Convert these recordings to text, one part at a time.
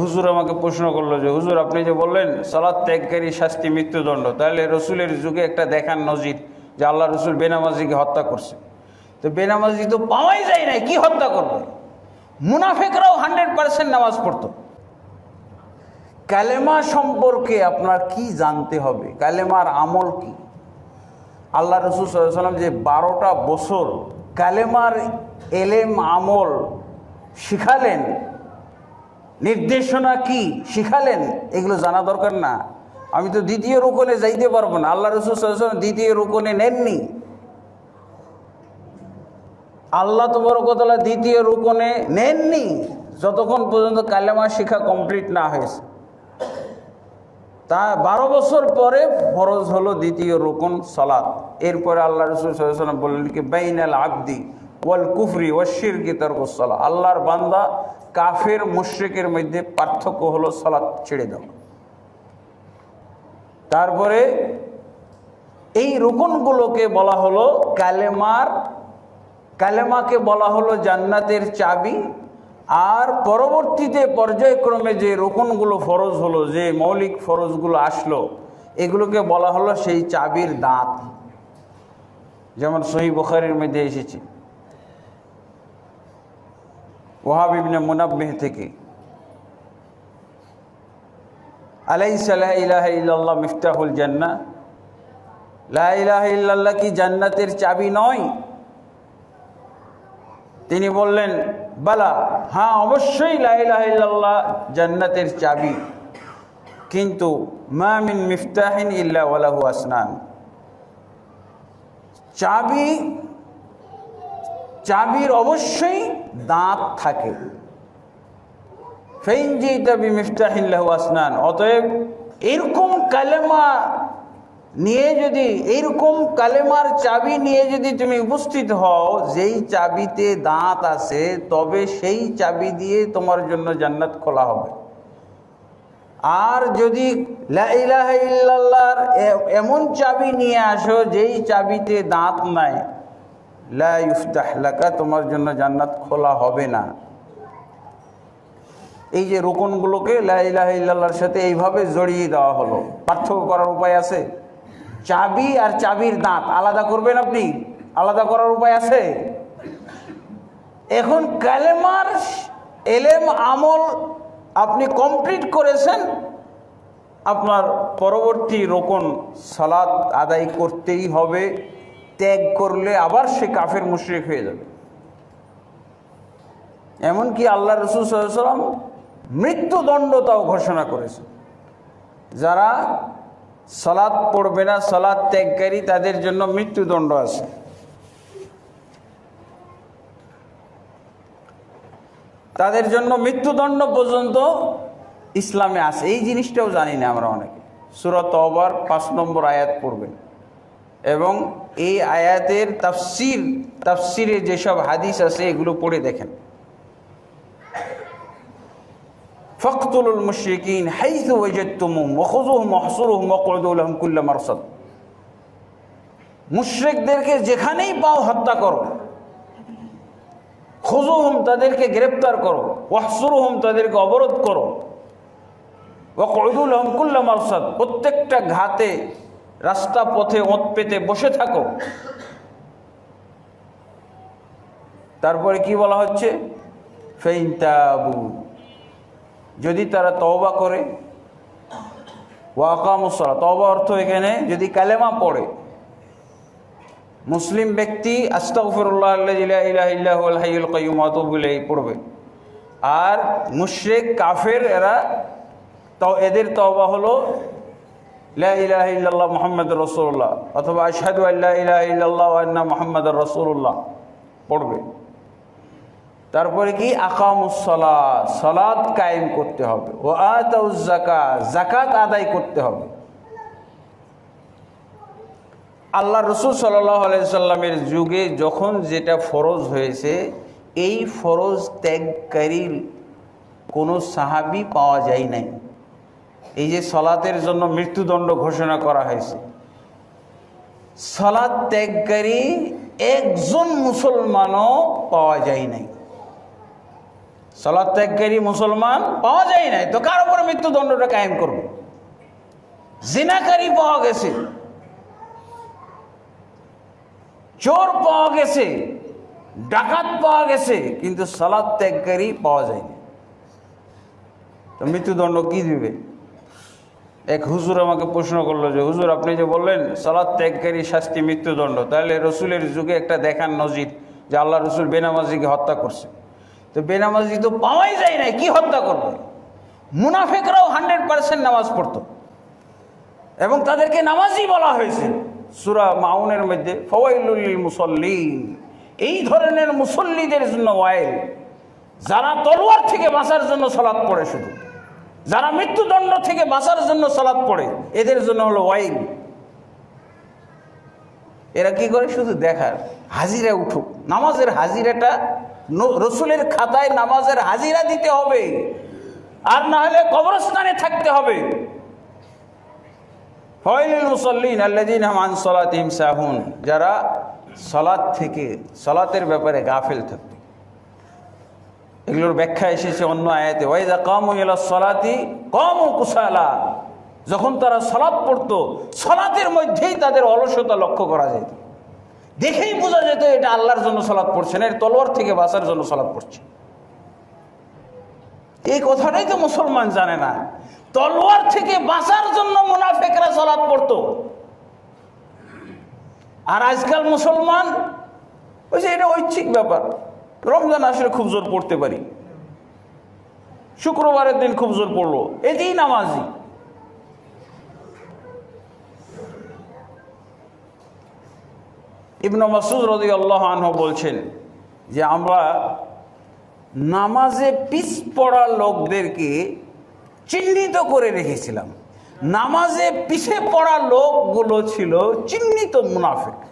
হুজুর আমাকে প্রশ্ন করল যে, হুজুর, আপনি যে বললেন সালাদ ত্যাগকারী শাস্তি মৃত্যুদণ্ড, তাহলে রসুলের যুগে একটা দেখান নজির যে আল্লাহ রসুল বেনামাজিকে হত্যা করছে। তো বেনামাজি তো পাওয়াই যায় না কি হত্যা করবে? মুনাফেকরাও হান্ড্রেড পার্সেন্ট নামাজ পড়তো। কালেমা সম্পর্কে আপনার কি জানতে হবে? কালেমার আমল কি? আল্লাহ রসুল সাল্লাম যে বারোটা বছর কালেমার এলেম আমল শিখালেন নির্দেশনা কি? শিখালেন? এগুলো জানা দরকার না। আমি তো দ্বিতীয় রোকনে যাইতে পারব না। আল্লাহ রসুল দ্বিতীয় রোকনে নেননি। আল্লাহ তবরকতলা দ্বিতীয় রোকনে নেননি। যতক্ষণ পর্যন্ত কালেমা শিক্ষা কমপ্লিট না হয়েছে। তা বারো বছর পরে ফরজ হলো দ্বিতীয় রোকন সলাৎ এরপরে আল্লাহ রসুল সাল্লাম বললেন কি, বাইনাল আব্দি। ওয়াল কুফরি ওয়াশির কি তর্কসলা আল্লাহর বান্দা কাফের মুশ্রিকের মধ্যে পার্থক্য হলো সলাৎ ছেড়ে দাও। তারপরে এই রোকনগুলোকে বলা হলো কালেমার, কালেমাকে বলা হলো জান্নাতের চাবি, আর পরবর্তীতে পর্যায়ক্রমে যে রোকনগুলো ফরজ হলো, যে মৌলিক ফরজগুলো আসলো, এগুলোকে বলা হলো সেই চাবির দাঁত। যেমন সহি বখারির মধ্যে এসেছে। ওহাব ইবনে মুনাব্বেহ থেকে। আলাই সালাহ ইলাহ ইল্লাল্লাহ মিফতাহুল জান্না। লা ইলাহা ইল্লাল্লাহ কি জান্নাতের চাবি নয়? তিনি বললেন, বালা হ্যাঁ অবশ্যই লাহ লাইলাহ জান্নাতের চাবি। কিন্তু মামিন মিফতাহিন ইল্লা ওয়ালাহু আসনান। চাবি চাবির অবশ্যই দাঁত থাকে। লাহু আসনান। অতএব এরকম কালেমা নিয়ে যদি এইরকম কালেমার চাবি নিয়ে যদি তুমি উপস্থিত হও, যেই চাবিতে দাঁত আছে, তবে সেই চাবি দিয়ে তোমার জন্য জান্নাত খোলা হবে। আর যদি ইল্লাল্লাহর এমন চাবি নিয়ে আসো, যেই চাবিতে দাঁত নাই লা ইফতাহ লাকা, তোমার জন্য জান্নাত খোলা হবে না। এই যে রোকনগুলোকে লাহ ইল্লাহর সাথে এইভাবে জড়িয়ে দেওয়া হলো, পার্থক্য করার উপায় আছে? চাবি আর চাবির দাঁত, আলাদা করবেন আপনি? আলাদা করার উপায় আছে? এখন কালেমার এলেম আমল আপনি কমপ্লিট করেছেন, আপনার পরবর্তী রোকন সালাত আদায় করতেই হবে। ত্যাগ করলে আবার সে কাফের মুশরিক হয়ে যাবে। এমনকি আল্লাহ রসুল সাল্লাম মৃত্যুদণ্ড তাও ঘোষণা করেছে যারা সালাদ পড়বে না সালাদ ত্যাগকারী, তাদের জন্য মৃত্যুদণ্ড আছে। তাদের জন্য মৃত্যুদণ্ড পর্যন্ত ইসলামে আছে। এই জিনিসটাও জানি না আমরা অনেকে। সুরত অবার পাঁচ নম্বর আয়াত পড়বেন। এবং এই আয়াতের তাফসির, তাফসিরে যেসব হাদিস আছে এগুলো পড়ে দেখেন। ফখতুল মুশরিকিন হাইথু ওয়াজাদতুমুহুম ওয়াখুযুহুম ওয়াহসুরুহুম ওয়াকউদু লাহুম কুল্লা মারসাদ। মুশরিকদেরকে যেখানেই পাও হত্যা করো। খুজুহুম তাদেরকে গ্রেপ্তার করো। ওয়াহসুরুহুম তাদেরকে অবরোধ করো। ওয়াকউদু লাহুম কুল্লা মারসাদ। প্রত্যেকটা ঘাতে রাস্তা পথে ওঁত পেতে বসে থাকো। তারপরে কি বলা হচ্ছে? ফেইনতাবু যদি তারা তওবা করে ওয়াকামুসলা তওবা অর্থ এখানে যদি কালেমা পড়ে, মুসলিম ব্যক্তি আতুবুলাই পড়বে। আর মুশরিক, কাফের, এরা এদের তওবা হলো ইলাহা অথবা আশহাদু আল্লা ইলাহা ইল্লাল্লাহ পড়বে। তারপরে কি? আকামুসলা কায়েম করতে হবে। ও আতাউজাকা জাকাত আদায় করতে হবে। আল্লাহ রসুল সাল্লাহ আলাইসাল্লামের যুগে যখন যেটা ফরজ হয়েছে, এই ফরজ ত্যাগকারীর কোনো সাহাবি পাওয়া যায় নাই। এই যে সলাতের জন্য মৃত্যুদণ্ড ঘোষণা করা হয়েছে। সলাদ ত্যাগকারী একজন মুসলমানও পাওয়া যায় নাই। সলাদ ত্যাগকারী মুসলমান পাওয়া যায় নাই, তো কার উপরে মৃত্যুদণ্ডটা কায়েম করবে? জিনাকারী পাওয়া গেছে, চোর পাওয়া গেছে, ডাকাত পাওয়া গেছে, কিন্তু সালাদ ত্যাগকারী পাওয়া যায়নি তো মৃত্যুদণ্ড কি দিবে? এক হুজুর আমাকে প্রশ্ন করল যে, হুজুর, আপনি যে বললেন সালাদ ত্যাগকারী শাস্তি মৃত্যুদণ্ড, তাহলে রসুলের যুগে একটা দেখান নজির যে আল্লাহ রসুল বেনামাজিকে হত্যা করছে। তো বেনামাজি তো পাওয়াই যায় না কি হত্যা করবে? মুনাফেকরাও হান্ড্রেড পার্সেন্ট নামাজ পড়তো। এবং তাদেরকে নামাজই বলা হয়েছে। সুরা মাউনের মধ্যে, ফওয়াইলুল মুসল্লিন এই ধরনের মুসল্লিদের জন্য ওয়াইল, যারা তলোয়ার থেকে বাঁচার জন্য সলাৎ পড়ে শুধু। যারা মৃত্যুদণ্ড থেকে বাঁচার জন্য সলাৎ পড়ে, এদের জন্য হলো ওয়াইল এরা কি করে? শুধু দেখার। হাজিরা উঠুক। নামাজের হাজিরাটা রসুলের খাতায় নামাজের হাজিরা দিতে হবে। আর না হলে কবরস্থানে থাকতে হবে। মুসল্লিন আল্লাদিন যারা সলাৎ থেকে, সলাতের ব্যাপারে গাফেল থাকতো এগুলোর ব্যাখ্যা এসেছে অন্য আয়াতে। ওয়াইদা কাম সলাতি কম ও কুসালা। যখন তারা সলাৎ পড়তো, সলাতের মধ্যেই তাদের অলসতা লক্ষ্য করা যেত। দেখেই বোঝা যেত এটা আল্লাহর জন্য সলাৎ পড়ছে না এর তলোয়ার থেকে বাঁচার জন্য সলাৎ পড়ছে। এই কথাটাই তো মুসলমান জানে না। তলোয়ার থেকে বাঁচার জন্য মুনাফেকরা সলাৎ পড়তো। আর আজকাল মুসলমান, ওই যে এটা ঐচ্ছিক ব্যাপার। রমজান আসলে খুব জোর পড়তে পারি। শুক্রবারের দিন খুব জোর পড়ল। এতেই নামাজি। ইবন মাসুদ রদি আল্লাহ আনহ বলছেন যে আমরা নামাজে পিস পড়া লোকদেরকে চিহ্নিত করে রেখেছিলাম। নামাজে পিছে পড়া লোকগুলো ছিল চিহ্নিত মুনাফেক।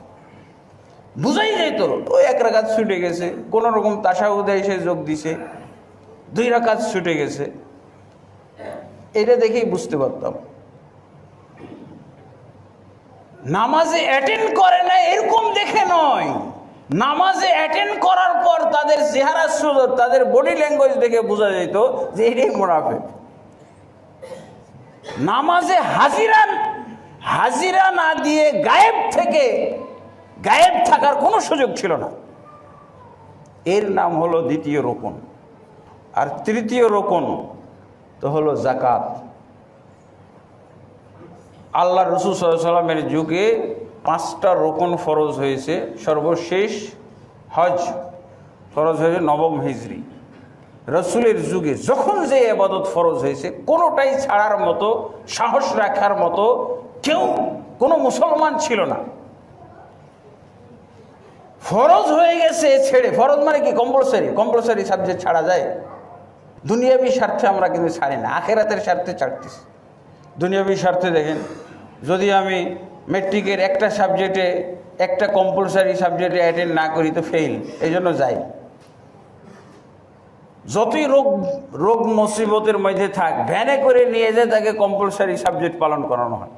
বুঝাই যেত ওই এক রাকাত ছুটে গেছে, কোনো রকম তাসাউদে এসে যোগ দিছে, দুই রাকাত ছুটে গেছে। এটা দেখেই বুঝতে পারতাম। নামাজে অ্যাটেন্ড করে না এরকম দেখে নয়। নামাজে অ্যাটেন্ড করার পর তাদের চেহারা সুন্দর তাদের বডি ল্যাঙ্গুয়েজ দেখে বোঝা যেত যে এটাই মোনাফেক। নামাজে হাজিরা হাজিরা না দিয়ে গায়েব থেকে গায়েব থাকার কোনো সুযোগ ছিল না। এর নাম হলো দ্বিতীয় রোপণ আর তৃতীয় রোপণ তো হলো জাকাত আল্লাহ রসুল সাল্লামের যুগে পাঁচটা রোপণ ফরজ হয়েছে। সর্বশেষ হজ ফরজ হয়েছে নবম হিজড়ি রসুলের যুগে যখন যে আবাদত ফরজ হয়েছে, কোনোটাই ছাড়ার মতো, সাহস রাখার মতো কেউ, কোনো মুসলমান ছিল না। ফরজ হয়ে গেছে ছেড়ে। ফরজ মানে কি? কম্পালসারি কম্পালসারি সাবজেক্ট ছাড়া যায়। দুনিয়াবি স্বার্থে আমরা কিন্তু ছাড়ি না। আখেরাতের স্বার্থে ছাড়তেছি। দুনিয়াবি স্বার্থে দেখেন, যদি আমি মেট্রিকের একটা সাবজেক্টে একটা কম্পালসারি সাবজেক্টে অ্যাটেন্ড না করি তো ফেল এই জন্য যাই। যতই রোগ রোগ মুসিবতের মধ্যে থাক, ভ্যানে করে নিয়ে যায় তাকে কম্পালসারি সাবজেক্ট পালন করানো হয়।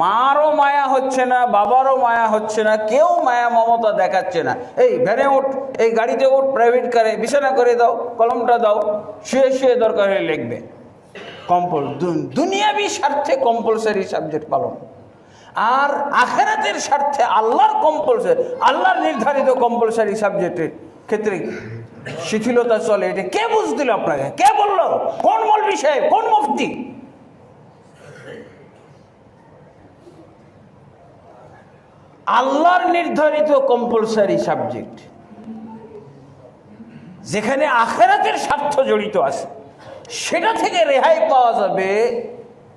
মারও মায়া হচ্ছে না, বাবারও মায়া হচ্ছে না, কেউ মায়া মমতা দেখাচ্ছে না। এই ভ্যানে ওঠ এই গাড়িতে ওঠ প্রাইভেট কারে বিছানা করে দাও, কলমটা দাও, শুয়ে শুয়ে দরকার হলে লিখবে। কম্পল দুনিয়াবি স্বার্থে কম্পালসারি সাবজেক্ট পালন। আর আখেরাতের স্বার্থে আল্লাহর কম্পালসারি আল্লাহর নির্ধারিত কম্পালসারি সাবজেক্টের ক্ষেত্রে শিথিলতা চলে। এটা কে বুঝ দিল আপনাকে? কে বলল? কোন মূল বিষয়ে কোন মুফতি? আল্লাহর নির্ধারিত কম্পালসারি সাবজেক্ট যেখানে আখেরাতের স্বার্থ জড়িত আছে। সেটা থেকে রেহাই পাওয়া যাবে।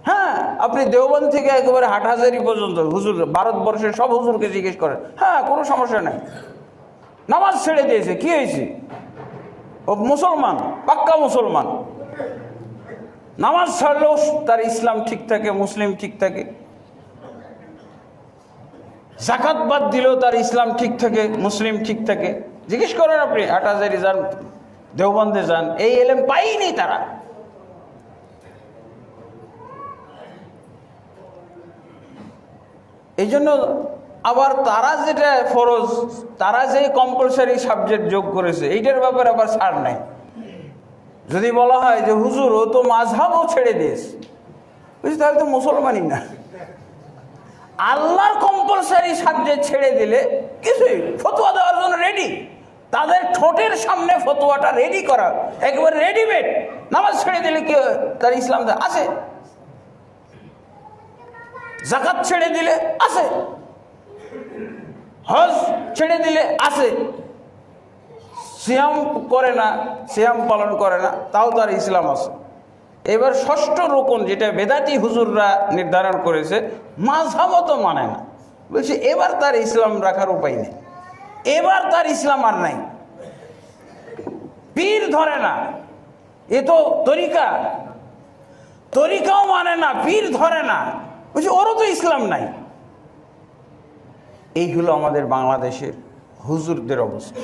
হ্যাঁ আপনি দেওবন্দ থেকে একেবারে হাটহাজারি পর্যন্ত, হুজুর, ভারতবর্ষের সব হুজুরকে জিজ্ঞেস করেন। হ্যাঁ কোনো সমস্যা নাই। নামাজ ছেড়ে দিয়েছে, কি হয়েছে? ও মুসলমান, পাক্কা মুসলমান। নামাজ ছাড়লেও তার ইসলাম ঠিক থাকে, মুসলিম ঠিক থাকে। জাকাত বাদ দিলেও তার ইসলাম ঠিক থাকে, মুসলিম ঠিক থাকে। জিজ্ঞেস করেন আপনি হাটাজারি যান, দেওবন্দে যান, এই এলেম পাইনি তারা। এই জন্য আবার তারা যেটা ফরজ, তারা যে কম্পালসারি সাবজেক্ট যোগ করেছে, এইটার ব্যাপারে আবার ছাড় নাই। যদি বলা হয় যে, হুজুর, ও তো মাঝহাবও ছেড়ে দিস বুঝলি, তাহলে তো মুসলমানই না। আল্লাহর কম্পালসারি সাবজেক্ট ছেড়ে দিলে কিছুই ফতুয়া দেওয়ার জন্য রেডি তাদের ঠোঁটের সামনে ফতোয়াটা রেডি করা। একেবারে রেডিমেড নামাজ ছেড়ে দিলে কি তার ইসলাম আছে। জাকাত ছেড়ে দিলে আছে। হজ ছেড়ে দিলে আছে। সিয়াম করে না, সিয়াম পালন করে না, তাও তার ইসলাম আছে। এবার ষষ্ঠ রোকন যেটা বেদাতি হুজুররা নির্ধারণ করেছে, মাঝহাবও তো মানে না। বলছে, এবার তার ইসলাম রাখার উপায় নেই। এবার তার ইসলাম আর নাই। পীর ধরে না, এ তো তরিকা। তরিকাও মানে না, পীর ধরে না। বলছে, ওরও তো ইসলাম নাই। এইগুলো আমাদের বাংলাদেশের হুজুরদের অবস্থা।